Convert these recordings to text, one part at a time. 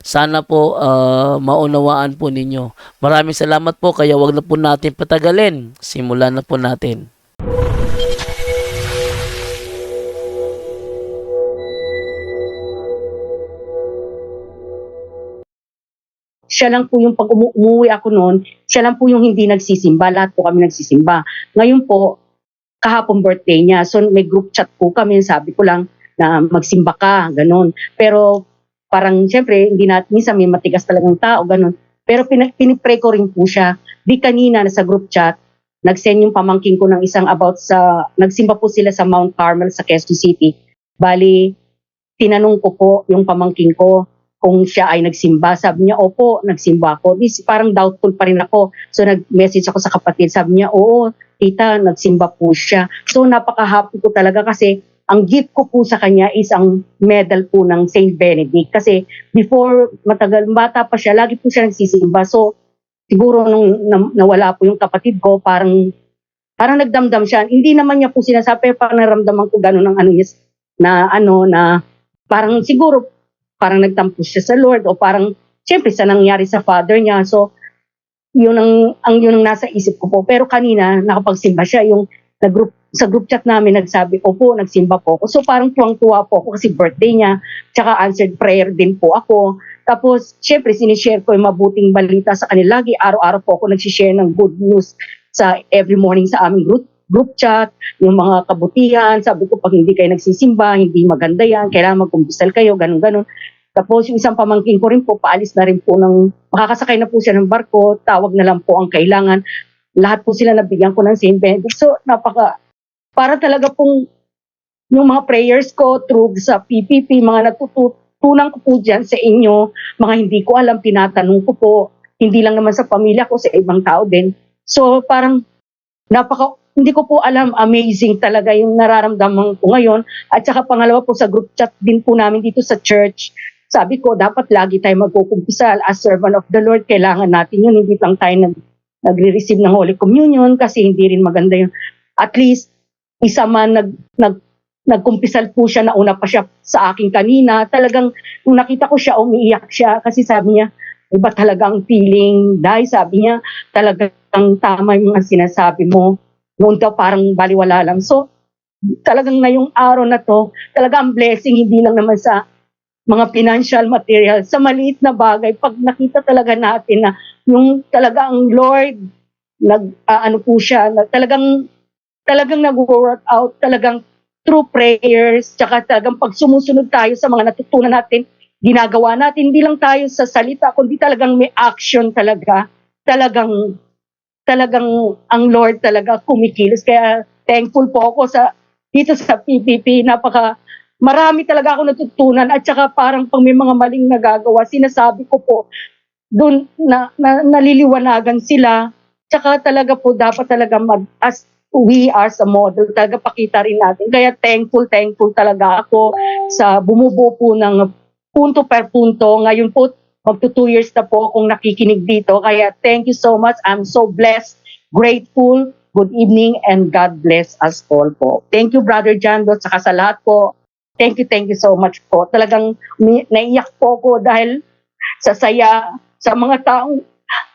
Sana po ah, maunawaan po ninyo. Maraming salamat po kaya wag na po natin patagalin. Simulan na po natin. siya lang po yung pag umu- umuwi ako noon, siya lang po yung hindi nagsisimba. Lahat po kami nagsisimba. Ngayon po, kahapon birthday niya. So may group chat po kami. Sabi ko lang na magsimba ka, ganun. Pero parang siyempre, hindi natin, minsan may matigas talagang tao, ganun. Pero pin- pinipray ko rin po siya. Di kanina sa group chat, nag-send yung pamangking ko ng isang about sa, nagsimba po sila sa Mount Carmel sa Quezon City. Bali, tinanong ko po yung pamangking ko, kung siya ay nagsimba. Sabi niya, opo, nagsimba ako. This, parang doubtful pa rin ako. So nag-message ako sa kapatid. Sabi niya, oo, tita, nagsimba po siya. So napaka-happy ko talaga kasi ang gift ko po sa kanya is ang medal po ng St. Benedict. Kasi before, matagal, bata pa siya, lagi po siya nagsisimba. So siguro nung na- nawala po yung kapatid ko, parang parang nagdamdam siya. Hindi naman niya po sinasabi, parang naramdaman ko gano'n ng ano niya, na ano, na parang siguro parang nagtampo siya sa Lord o parang syempre sa nangyari sa father niya. So yun ang ang yun ang nasa isip ko po. Pero kanina nakapagsimba siya yung na group sa group chat namin nagsabi, opo, nagsimba po ako. So parang tuwang-tuwa po ako kasi birthday niya, tsaka answered prayer din po ako. Tapos, syempre, sinishare ko yung mabuting balita sa kanila. Lagi, araw-araw po ako nagsishare ng good news sa every morning sa aming group, group chat, yung mga kabutihan. Sabi ko, pag hindi kayo nagsisimba, hindi maganda yan, kailangan magkumpisal kayo, ganun-ganun. Tapos yung isang pamangking ko rin po, paalis na rin po ng, makakasakay na po siya ng barko, tawag na lang po ang kailangan. Lahat po sila nabigyan ko ng St. Benedict. So, napaka, para talaga pong yung mga prayers ko through sa PPP, mga natutunan ko po dyan sa inyo, mga hindi ko alam, tinatanong ko po, hindi lang naman sa pamilya ko, sa ibang tao din. So, parang, napaka, hindi ko po alam, amazing talaga yung nararamdaman ko ngayon. At saka pangalawa po sa group chat din po namin dito sa church, sabi ko, dapat lagi tayo magkukumpisal as servant of the Lord. Kailangan natin yun. Hindi lang tayo nag, nagre-receive ng Holy Communion kasi hindi rin maganda yun. At least, isa man nag, nag, nagkumpisal po siya, nauna pa siya sa akin kanina. Talagang, nung nakita ko siya, umiiyak siya kasi sabi niya, iba talaga ang feeling. Dahil sabi niya, talagang tama yung sinasabi mo. Noon daw parang baliwala lang. So, talagang ngayong araw na to, talagang blessing, hindi lang naman sa mga financial material, sa maliit na bagay, pag nakita talaga natin na yung talaga ang Lord, nag, ah, ano po siya, na, talagang, talagang nag-work out, talagang through prayers, tsaka talagang pag sumusunod tayo sa mga natutunan natin, ginagawa natin, hindi lang tayo sa salita, kundi talagang may action talaga, talagang, talagang ang Lord talaga kumikilos. Kaya thankful po ako sa, dito sa PPP, napaka, marami talaga ako natutunan at saka parang pag may mga maling nagagawa, sinasabi ko po, doon na, na, naliliwanagan sila. Tsaka talaga po dapat talaga mag, as we are sa model, talaga pakita rin natin. Kaya thankful, thankful talaga ako sa bumubuo po ng punto per punto. Ngayon po, magto two years na po akong nakikinig dito. Kaya thank you so much. I'm so blessed, grateful. Good evening and God bless us all po. Thank you, Brother John, at saka sa lahat po. Thank you, thank you so much po. Talagang naiyak po ako dahil sa saya sa mga taong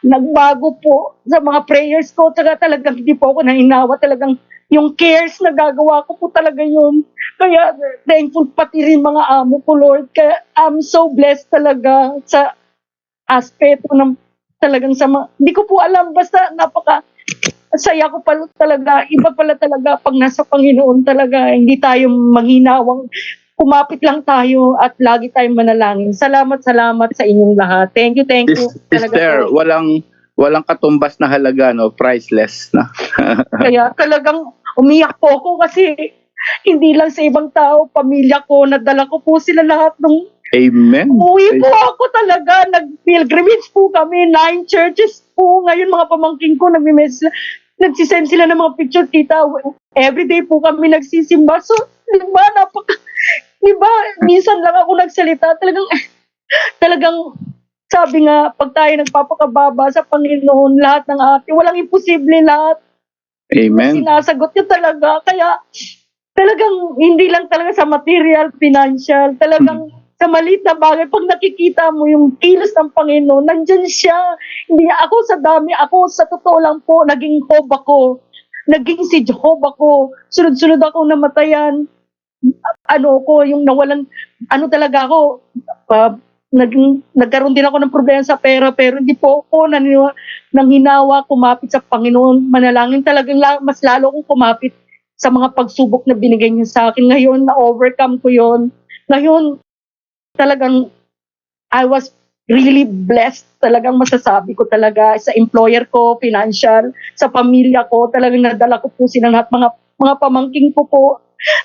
nagbago po sa mga prayers ko. Tsaka talagang hindi po ako nainawa. Talagang yung cares na gagawa ko po talaga yun. Kaya thankful pati rin mga amo ko, Lord. Kaya I'm so blessed talaga sa aspeto ng talagang sa mga, hindi ko po alam, basta napaka saya ko pala talaga, iba pala talaga pag nasa Panginoon talaga, hindi tayo maghinawang kumapit lang tayo at lagi tayong manalangin. Salamat, salamat sa inyong lahat. Thank you, thank you. Po. walang walang katumbas na halaga, no? Priceless na. Kaya talagang umiyak po ako kasi hindi lang sa ibang tao, pamilya ko, nadala ko po sila lahat nung Amen. Uwi po ako talaga, nag-pilgrimage po kami, nine churches po. Ngayon mga pamangking ko, nag-message, nagsisend sila ng mga picture, tita. Everyday po kami nagsisimba. So, di ba, napaka, di ba, minsan lang ako nagsalita. Talagang, talagang, sabi nga, pag tayo nagpapakababa sa Panginoon, lahat ng ate, walang imposible lahat Amen. sinasagot niya talaga. Kaya talagang hindi lang talaga sa material, financial, talagang sa maliit na bagay, pag nakikita mo yung kilos ng Panginoon, nandyan siya. Hindi ako sa dami, ako sa totoo lang po, naging Job ako. Naging si Job ako. Sunod-sunod ako namatayan. Ano ko, yung nawalan, ano talaga ako, uh, naging, nagkaroon din ako ng problema sa pera, pero hindi po ako naniwa, nang hinawa, kumapit sa Panginoon. Manalangin talagang la- mas lalo akong kumapit sa mga pagsubok na binigay niya sa akin. Ngayon, na-overcome ko yon Ngayon, talagang I was really blessed. Talagang masasabi ko talaga sa employer ko, financial, sa pamilya ko, talagang nadala ko po sila lahat, mga, mga pamangking ko po.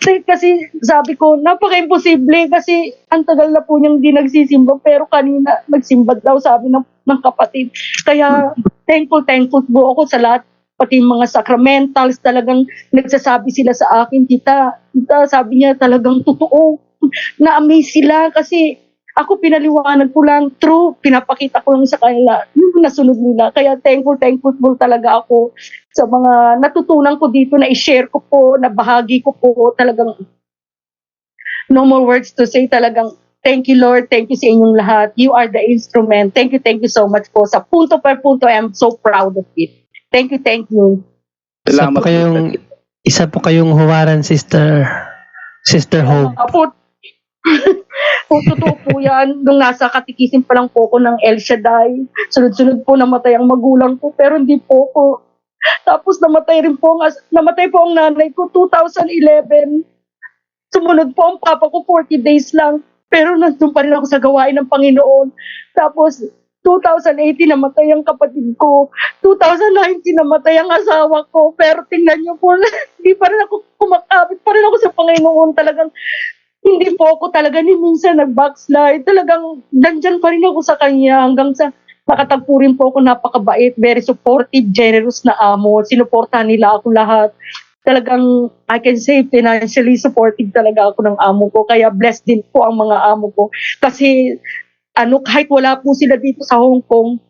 Kasi, sabi ko, napaka-imposible kasi ang tagal na po niyang di nagsisimba pero kanina nagsimba daw sabi ng, ng kapatid. Kaya thankful, thankful po ako sa lahat pati mga sacramentals talagang nagsasabi sila sa akin, tita, tita, sabi niya talagang totoo. Na-amaze sila kasi ako pinaliwanag ko lang, true, pinapakita ko lang sa kanila, yung nasunod nila. Kaya thankful, thankful po talaga ako sa mga natutunan ko dito na i-share ko po, na bahagi ko po talagang no more words to say talagang thank you Lord, thank you sa inyong lahat. You are the instrument. Thank you, thank you so much po. Sa punto per punto, I'm so proud of it. Thank you, thank you. Isa Salamat po kayong, isa po kayong huwaran, Sister, Sister Hope. Apo, kung totoo po yan, nung nasa katikisin pa lang po ko ng El Shaddai, sunod-sunod po namatay ang magulang ko, pero hindi po ko. Tapos namatay rin po, ang namatay po ang nanay ko 2011. Sumunod po ang papa ko 40 days lang, pero nandun pa rin ako sa gawain ng Panginoon. Tapos 2018 namatay ang kapatid ko. 2019 namatay ang asawa ko. Pero tingnan niyo po, hindi pa rin ako kumakapit pa rin ako sa Panginoon. Talagang hindi po ako talaga ni minsan nag-backslide. Talagang nandyan pa rin ako sa kanya hanggang sa nakatagpo rin po ako napakabait, very supportive, generous na amo. Sinuportahan nila ako lahat. Talagang, I can say, financially supportive talaga ako ng amo ko. Kaya blessed din po ang mga amo ko. Kasi, ano, kahit wala po sila dito sa Hong Kong,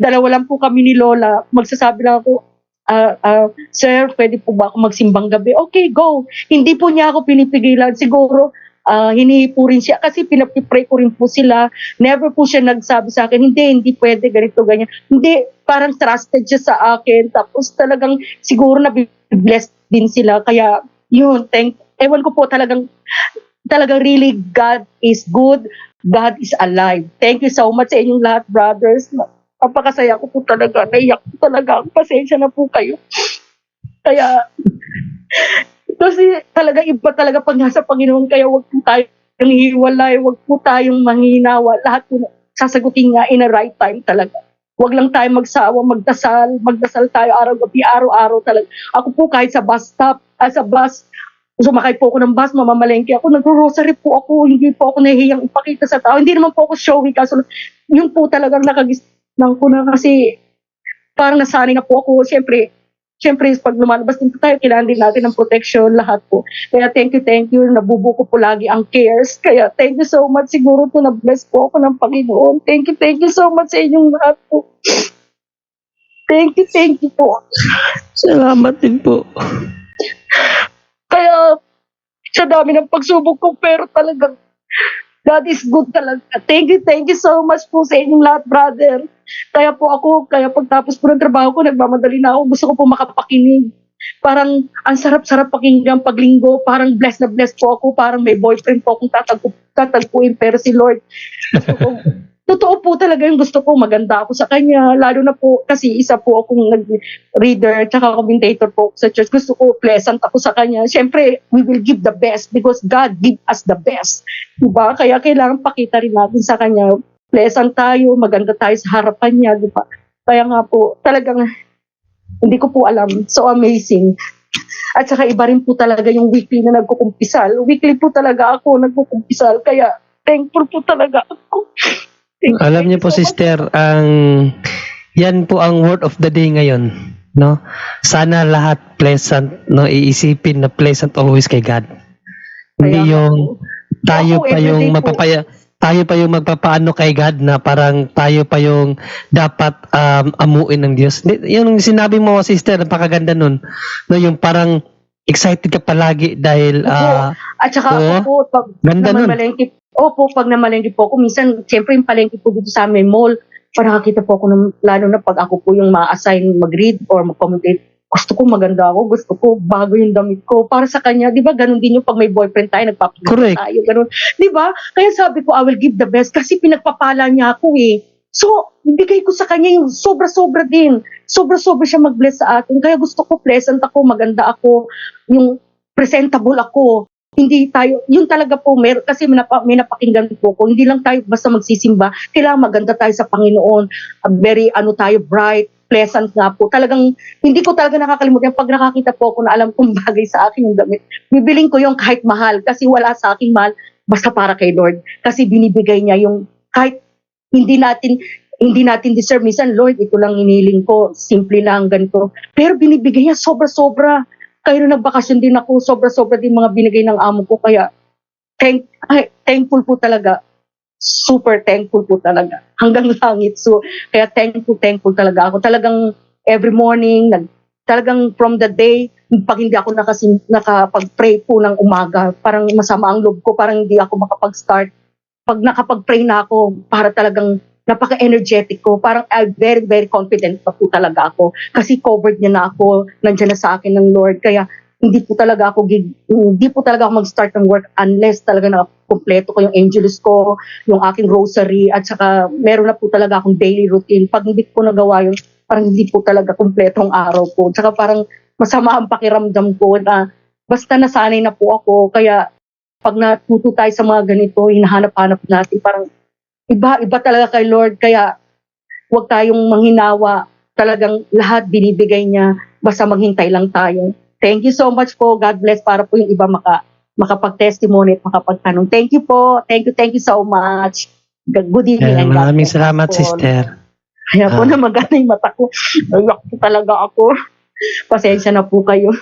dalawa lang po kami ni Lola, magsasabi lang ako, ah, ah, sir, pwede po ba ako magsimbang gabi? Okay, go. Hindi po niya ako pinipigilan. Siguro, ah hinihi po rin siya kasi pinapipray ko rin po sila. Never po siya nagsabi sa akin, hindi, hindi pwede, ganito, ganyan. Hindi, parang trusted siya sa akin. Tapos talagang siguro na blessed din sila. Kaya, yun, thank, ewan ko po talagang, talagang really God is good. God is alive. Thank you so much sa inyong lahat, brothers. Napakasaya ko po talaga. Naiyak ko talaga. Pasensya na po kayo. Kaya, kasi talaga iba talaga pag nasa Panginoon. Kaya wag po tayong hiwalay. Wag po tayong manghinawa. Lahat po sasagutin nga in a right time talaga. Wag lang tayo magsawa, magdasal, magdasal tayo araw-gabi, araw-araw talaga. Ako po kahit sa bus stop, ah, sa bus, sumakay po ako ng bus, mamamalengke ako, nagro-rosary po ako, hindi po ako nahihiyang ipakita sa tao. Hindi naman po ako showy, kaso yun po talagang nakagisnan ko na kasi parang nasanay na po ako. Siyempre, siyempre pag lumalabas din po tayo, kailangan din natin ng protection, lahat po. Kaya thank you, thank you. Nabubuko po lagi ang cares. Kaya thank you so much. Siguro po na-bless po ako ng Panginoon. Thank you, thank you so much sa inyong lahat po. Thank you, thank you po. Salamat din po. Kaya, sa dami ng pagsubok ko, pero talagang, God is good talaga. Thank you, thank you so much po sa inyong lahat, brother. Kaya po ako, kaya pagtapos po ng trabaho ko, nagmamadali na ako. Gusto ko po makapakinig. Parang, ang sarap-sarap pakinggan paglinggo. Parang blessed na blessed po ako. Parang may boyfriend po akong tatagpo, tatagpuin. Pero si Lord, gusto ko, totoo po talaga yung gusto ko. Maganda ako sa kanya. Lalo na po, kasi isa po akong nag-reader, tsaka commentator po sa church. Gusto ko, pleasant ako sa kanya. Siyempre, we will give the best because God give us the best. Diba? Kaya kailangan pakita rin natin sa kanya, pleasant tayo, maganda tayo sa harapan niya, diba? Kaya nga po, talagang hindi ko po alam. So amazing. At saka iba rin po talaga yung weekly na nagkukumpisal. Weekly po talaga ako nagkukumpisal. Kaya thankful po talaga ako. Thank Alam niyo po, so much. sister, ang yan po ang word of the day ngayon, no? Sana lahat pleasant, no? Iisipin na pleasant always kay God. Hindi Kaya nga yung tayo Ako, pa yung everyday po. Tayo pa yung magpapaano kay God na parang tayo pa yung dapat um, amuin ng Diyos. Di- Yung sinabi mo, sister, napakaganda nun. No, yung parang excited ka palagi dahil ah, At saka ako po, pag Ganda nun. namalengke, opo, pag namalengke po ako, minsan, siyempre yung palengke po dito sa amin, mall, parang nakakita po ako, ng, lalo na pag ako po yung ma-assign mag-read or mag-commentate, gusto ko maganda ako, gusto ko bago yung damit ko. Para sa kanya, di ba, ganun din yung pag may boyfriend tayo, nagpapagod Correct. tayo, ganun. Di ba? Kaya sabi ko, I will give the best kasi pinagpapala niya ako eh. So, ibigay ko sa kanya yung sobra-sobra din. Sobra-sobra siya mag-bless sa atin. Kaya gusto ko pleasant ako, maganda ako, yung presentable ako. Hindi tayo, yun talaga po, mer kasi may, napa, may napakinggan po ko, hindi lang tayo basta magsisimba, kailangan maganda tayo sa Panginoon, very ano tayo, bright, pleasant nga po. Talagang, hindi ko talaga nakakalimutan, pag nakakita po ako na alam kong bagay sa akin yung damit, bibiling ko yung kahit mahal, kasi wala sa akin mahal, basta para kay Lord. Kasi binibigay niya yung kahit hindi natin hindi natin deserve. Minsan, Lord, ito lang iniling ko. Simple lang, ganito. Pero binibigay niya sobra-sobra. Kaya nung nagbakasyon din ako, sobra-sobra din mga binigay ng amo ko. Kaya, thank, ay, thankful po talaga. Super thankful po talaga. Hanggang langit. So, kaya thankful, thankful talaga ako. Talagang every morning, nag, talagang from the day, pag hindi ako nakasim, nakapag-pray po ng umaga, parang masama ang loob ko, parang hindi ako makapag-start. Pag nakapag-pray na ako, para talagang napaka-energetic ko. Parang I'm very, very confident pa po talaga ako. Kasi covered niya na ako, nandiyan na sa akin ng Lord. Kaya hindi po talaga ako, hindi po talaga ako mag-start ng work unless talaga na kompleto ko yung angelus ko, yung aking rosary, at saka meron na po talaga akong daily routine. Pag hindi ko nagawa yun, parang hindi po talaga kompleto ang araw ko. Tsaka parang masama ang pakiramdam ko na basta nasanay na po ako. Kaya pag natuto tayo sa mga ganito, hinahanap-hanap natin, parang iba, iba talaga kay Lord. Kaya huwag tayong manghinawa. Talagang lahat binibigay niya. Basta maghintay lang tayo. Thank you so much po. God bless para po yung iba maka, makapag-testimony at makapagtanong. Thank you po. Thank you, thank you so much. Good evening. God maraming salamat, po. sister. Kaya po Ah. na magana yung mata ko. Ayak po talaga ako. Pasensya na po kayo.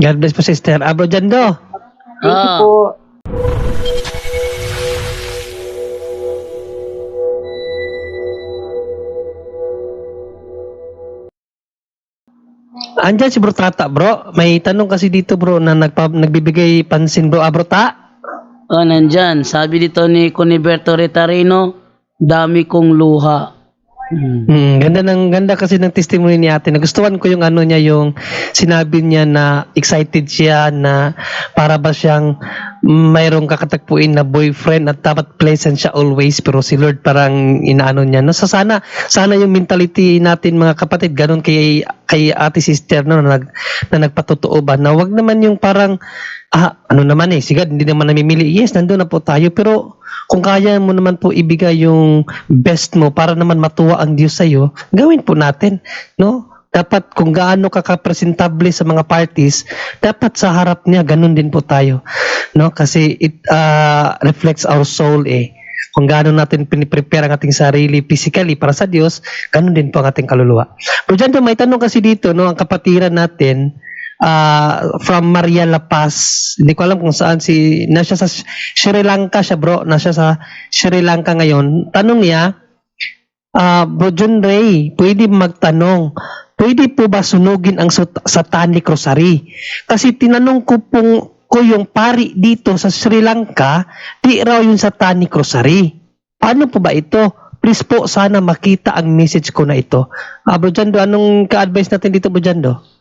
God bless po, sister. Abro Jando. Thank you Ah. po. Andyan si Bro Tata, bro. May tanong kasi dito, bro, na nagpa, nagbibigay pansin, bro. Ah, bro, ta? Oh, nandyan. Sabi dito ni Cuniberto Retarino, dami kong luha. Hmm. Hmm, ganda ng ganda kasi ng testimony ni ate. Nagustuhan ko yung ano niya yung sinabi niya na excited siya na para ba siyang mayroong kakatagpuin na boyfriend at dapat pleasant siya always pero si Lord parang inaano niya. No, so sana sana yung mentality natin mga kapatid ganun kay kay ate sister no na, nag, na nagpatotoo ba na wag naman yung parang ah ano naman eh sige hindi naman namimili. Yes, nandoon na po tayo pero kung kaya mo naman po ibigay yung best mo para naman matuwa ang Diyos sa iyo, gawin po natin, no? Dapat kung gaano ka kapresentable sa mga parties, dapat sa harap niya ganun din po tayo, no? Kasi it uh, reflects our soul eh. Kung gaano natin piniprepare ang ating sarili physically para sa Diyos, ganun din po ang ating kaluluwa. Pero dyan may tanong kasi dito, no? Ang kapatiran natin, ah, from Maria La Paz. Hindi ko alam kung saan si nasa sa Sri Lanka siya bro, nasa sa Sri Lanka ngayon. Tanong niya, ah Bro John Ray, pwede magtanong, pwede po ba sunugin ang sat- satanic rosary? Kasi tinanong ko pong ko yung pari dito sa Sri Lanka, di raw yung satanic rosary. Paano po ba ito? Please po, sana makita ang message ko na ito. Ah, Bro Jando, anong ka-advise natin dito, Bro Jando?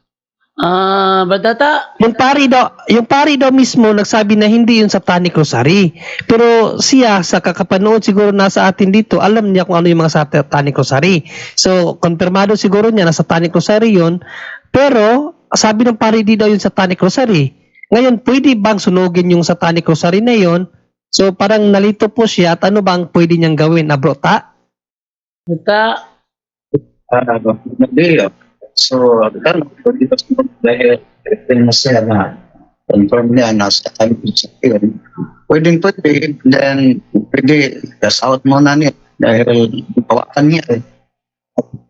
Ah, Badata, Yung pari daw, yung pari daw mismo nagsabi na hindi yun satanic rosary. Pero siya sa kakapanood siguro nasa atin dito, alam niya kung ano yung mga satanic rosary. So, konfirmado siguro niya na satanic rosary yun. Pero, sabi ng pari di daw yung satanic rosary. Ngayon, pwede bang sunugin yung satanic rosary na yun? So, parang nalito po siya at ano bang pwede niyang gawin? Abrota? Bata, Ah, hindi. So, ano, dito sa dahil na siya na confirm niya na sa time sa yun. Pwedeng pwede, then pwede gas out muna niya dahil bawakan niya eh.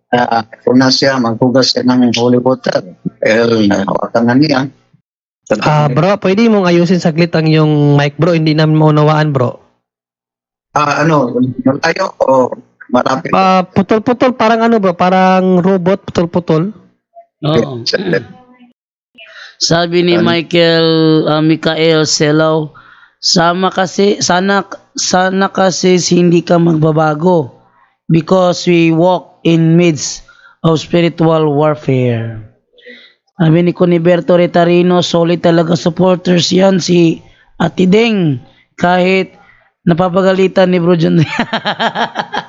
Uh, una siya, maghugas siya ng holy water dahil nahawakan na niya. Ah, bro, pwede mong ayusin saglit ang yung mic, bro. Hindi namin maunawaan, bro. Ah, ano, tayo o malapit? Ah, putol-putol, parang ano, bro? Parang robot, putol-putol. Oo. Sabi ni Ano? Michael uh, Mikael Selaw, sama kasi sana sana kasi hindi ka magbabago because we walk in midst of spiritual warfare. Sabi ni Cuniberto Retarino, solid talaga supporters yan si Ate Deng kahit napapagalitan ni Bro John.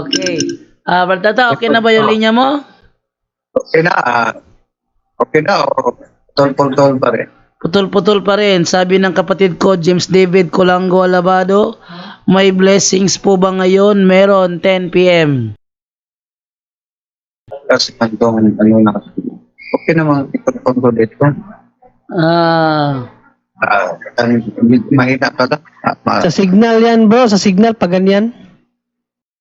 okay. Ah, Bartata, okay na ba yung linya mo? Okay na, ah, okay na o tol-tol pa rin. Putol-putol pa rin. Sabi ng kapatid ko, James David Colango Alabado, may blessings po ba ngayon? Meron, 10 p.m. Kasi itong ano na, okay naman ko dito. Ah, Ah, mahina pa na. Ah, Sa signal yan, bro. Sa signal, pag ganyan.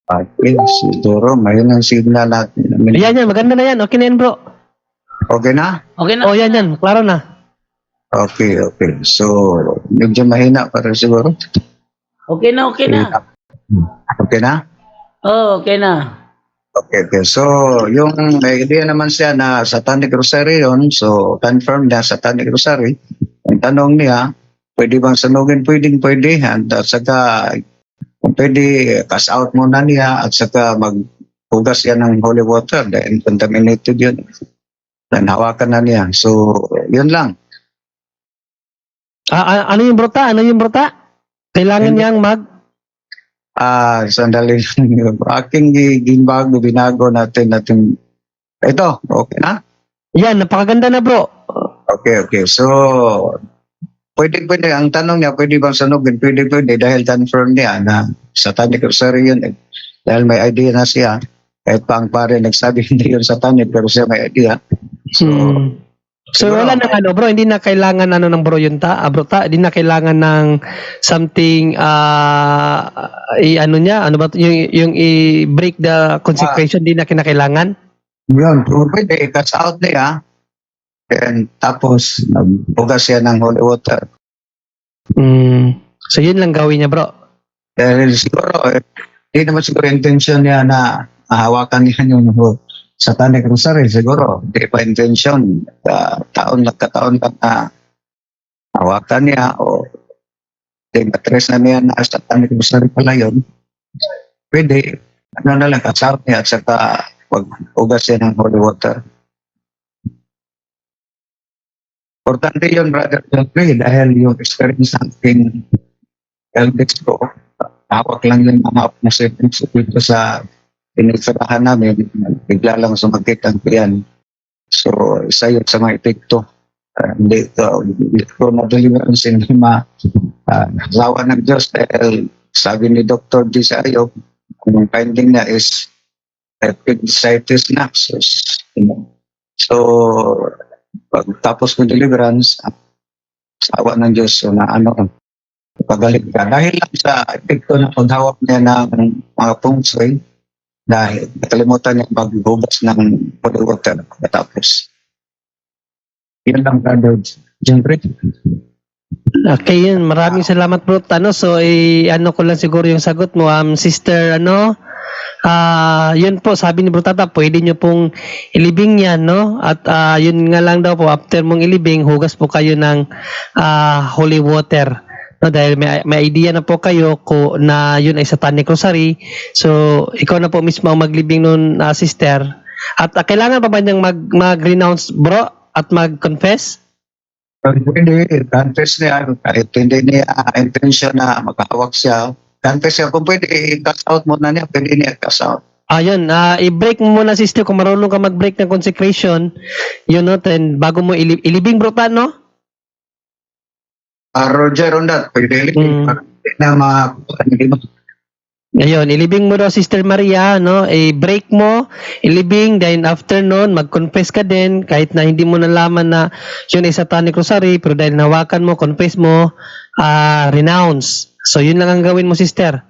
Okay, siguro, mayroon ang signal natin. Yan, yan. Maganda na yan. Okay na yan, bro. Okay na? okay na. Oh, yan, yan. Klaro na. Okay, okay. So, medyo mahina pa rin siguro. Okay na, okay na. Okay na? Oh, okay na. Okay, okay. So, yung may idea naman siya na Satanic Rosary yun, so confirm na Satanic Rosary. Tanong niya, pwede bang sanugin? Pwedeng pwede. At, at saka, kung pwede, cast out muna niya at saka maghugas yan ng holy water dahil contaminated yun. Dan hawakan na niya. So, yun lang. Ah, ah, ano yung brota? Ano yung brota? Kailangan Hindi. niyang mag... Ah, sandali lang. Aking gi- ginbago, binago natin natin. Ito, okay na? Yan, napakaganda na, bro. Okay, okay. So, pwede, pwede. Ang tanong niya, pwede bang sanugin? Pwede, pwede. Dahil confirm niya na satanic rosary yun. Eh. Dahil may idea na siya. Kahit pa ang pare nagsabi hindi yun satanic, pero siya may idea. So, Hmm. So wala nang ano bro, hindi na kailangan ano ng bro yun ta, ah, bro ta, hindi na kailangan ng something ah i ano niya, ano ba yung yung i-break the consecration, hindi na kinakailangan. yun, pwede. I-cast out niya. And tapos, nagbugas siya ng holy water. Hmm. So yun lang gawin niya, bro. Dahil siguro, eh, hindi naman siguro intention niya na mahawakan niya yung satanic rosary. Siguro, hindi pa intention. Uh, taon lang kataon lang na hawakan niya o hindi matres na niya na satanic rosary pala yun. Pwede, ano na lang, kasawat niya at saka pag-ugas siya ng holy water. Importante yun, brother Jeffrey, dahil yung experience natin elders ko, hawak lang yung mga oppositions dito sa pinisarahan namin, bigla lang sumakit ang tiyan. So, isa yun sa mga epekto. Uh, hindi ko, hindi ko na-deliverance, hindi ma uh, lawa ng Diyos dahil sabi ni Dr. G. Sayop, ang finding niya is appendicitis na. So, you so pagtapos ng deliverance, ah, sawa ng Diyos, so na ano, pagalit ka. Dahil lang sa epekto ng paghawak niya ng mga pungsay, dahil nakalimutan niya maghugas ng holy water pagkatapos. Yan lang, brother. Siyempre, Okay, yun. Maraming salamat, bro. Ano, so, i ano ko lang siguro yung sagot mo. Um, sister, ano, ah, yun po, sabi ni Bro Tata, pwede nyo pong ilibing yan, no? At ah, yun nga lang daw po, after mong ilibing, hugas po kayo ng ah, holy water. No, dahil may, may idea na po kayo ko na yun ay satanic rosary. So, ikaw na po mismo ang maglibing nun, ah, sister. At ah, kailangan pa ba niyang mag, mag-renounce, bro? At mag-confess? Hindi, confess niya, kahit hindi niya uh, intention na makahawak siya, confess siya, kung pwede, i-cast out muna niya, pwede niya cast out. Ayun, ah i-break mo muna sister kung marunong ka mag-break ng consecration, yun no, then bago mo ili- ilibing bro ta, no? Uh, Roger on that, pwede Mm. na mga, hindi mo, Ngayon, ilibing mo daw Sister Maria, no? I-break mo, ilibing, then after nun, mag-confess ka din, kahit na hindi mo nalaman na yun ay satanic rosary, pero dahil nawakan mo, confess mo, ah, renounce. So, yun lang ang gawin mo, sister.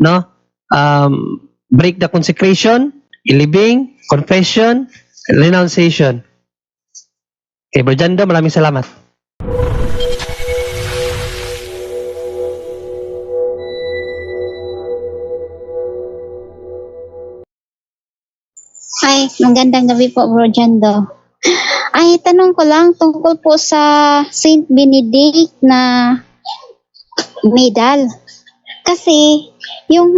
No? Um, break the consecration, ilibing, confession, renunciation. Okay, Bro Jando, maraming salamat. Ay, magandang gabi po, Bro Jando. Ay, tanong ko lang tungkol po sa Saint Benedict na medal. Kasi, yung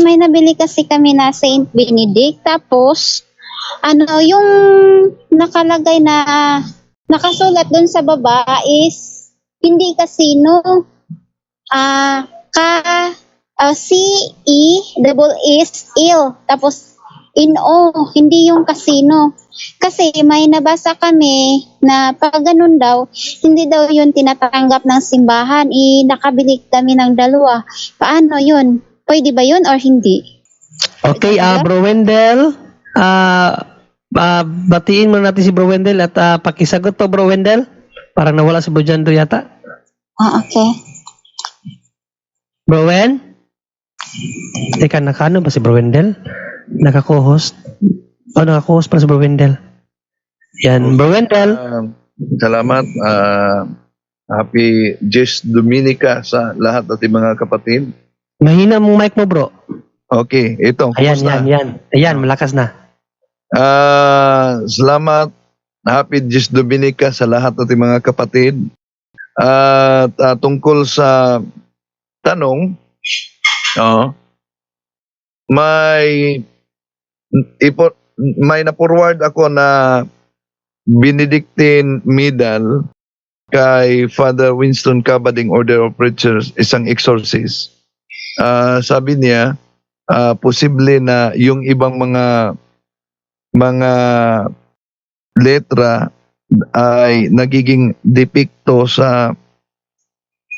may nabili kasi kami na Saint Benedict, tapos, ano, yung nakalagay na, nakasulat dun sa baba is, hindi casino, ah, ka, ah, C-E, double S, ill, tapos, in-o, hindi yung casino. Kasi may nabasa kami na pag ganun daw, hindi daw yun tinatanggap ng simbahan. I nakabili kami ng dalawa. Paano yun? Pwede ba yun or hindi? Okay, ah Bro Wendell, ah ah, batiin muna natin si Bro Wendell at ah, pakisagot po Bro Wendell. Parang nawala si Bro Jando yata. Ah, okay. Bro Wen? Teka, nakano ba si Bro Wendell? Naka-co-host? O, naka-co-host para si Bro Wendell. Yan, Bro Wendell. Ah, salamat. ah, happy Jess Dominica sa lahat ating mga kapatid. Mahina mong mic mo, bro. Okay, ito. Ayan, yan, yan. Ayan, malakas na. Ah, salamat. Happy Jess Dominica sa lahat ating mga kapatid. At ah, tungkol sa tanong, oh, may ipo, may na-forward ako na Benedictine medal kay Father Winston Cabading Order of Preachers, isang exorcist. Ah, sabi niya, ah, posible na yung ibang mga mga letra ay nagiging depikto sa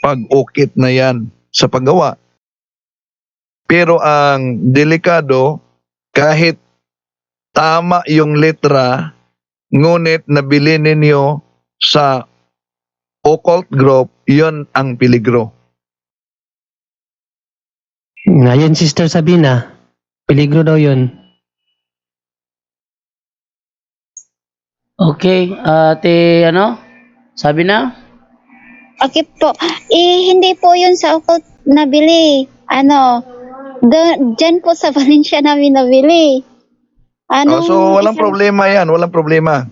pag-ukit na yan sa paggawa. Pero ang delikado, kahit tama yung letra, ngunit nabili ninyo sa occult group, yon ang peligro. Ngayon, Sister Sabina, peligro daw yun. Okay, ate, ano? Sabi na? Okay po. Eh, hindi po yun sa occult nabili. Ano, do- dyan po sa Valencia namin nabili. Oh, Ano, so walang problema yan, walang problema.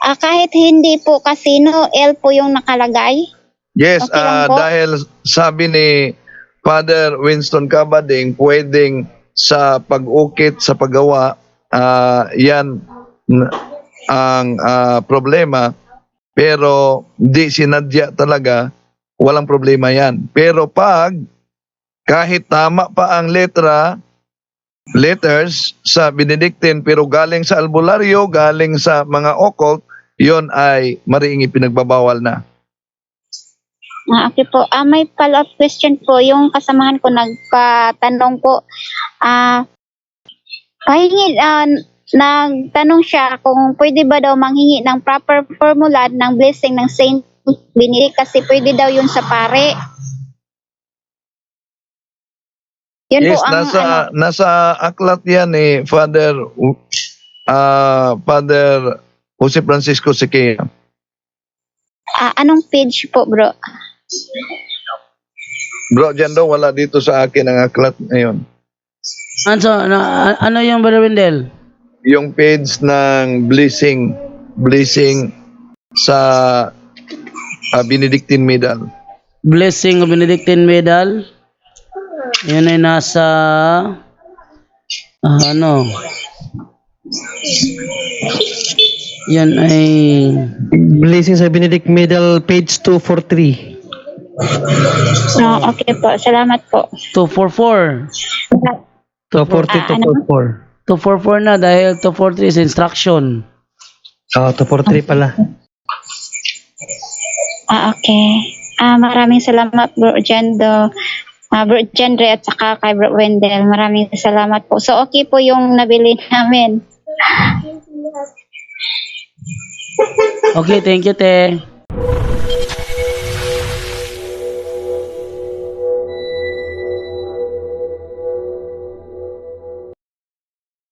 Ah, kahit hindi po casino, L po yung nakalagay. Yes, Okay ah, lang po. dahil sabi ni Father Winston Cabading, pwedeng sa pag-ukit, sa paggawa, ah, yan n- ang ah, problema. Pero di sinadya talaga, walang problema yan. Pero pag kahit tama pa ang letra, letters sa Benedictine pero galing sa albularyo, galing sa mga occult, yon ay mariing ipinagbabawal na. Ah, okay po. Ah, may follow-up question po. Yung kasamahan ko nagpatanong po. Ah, pahingi, ah, nagtanong siya kung pwede ba daw manghingi ng proper formula ng blessing ng Saint Benedict kasi pwede daw yun sa pare. Yun yes, po ang nasa ano, nasa aklat 'yan eh Father ah Father Jose Francisco Siqueira. ah, anong page po, bro? Bro, dyan daw wala dito sa akin ang aklat ngayon. Ano, na, ano yung Brother Wendell? Yung page ng blessing blessing sa ah, Benedictine Medal. Blessing of Benedictine Medal. Yan ay nasa ah, ano yan ay Blessing sa Benedict Medal, page 243. No, okay po. Salamat po. 244 240 Ah, ano? 244. 244 na dahil 243 is instruction Oh, 243 pala. Ah, okay. Ah, maraming salamat, Bro Jendo. Ah, Bro Jendre at saka kay Bro Wendell. Maraming salamat po. So, okay po yung nabili namin. Okay, thank you, te.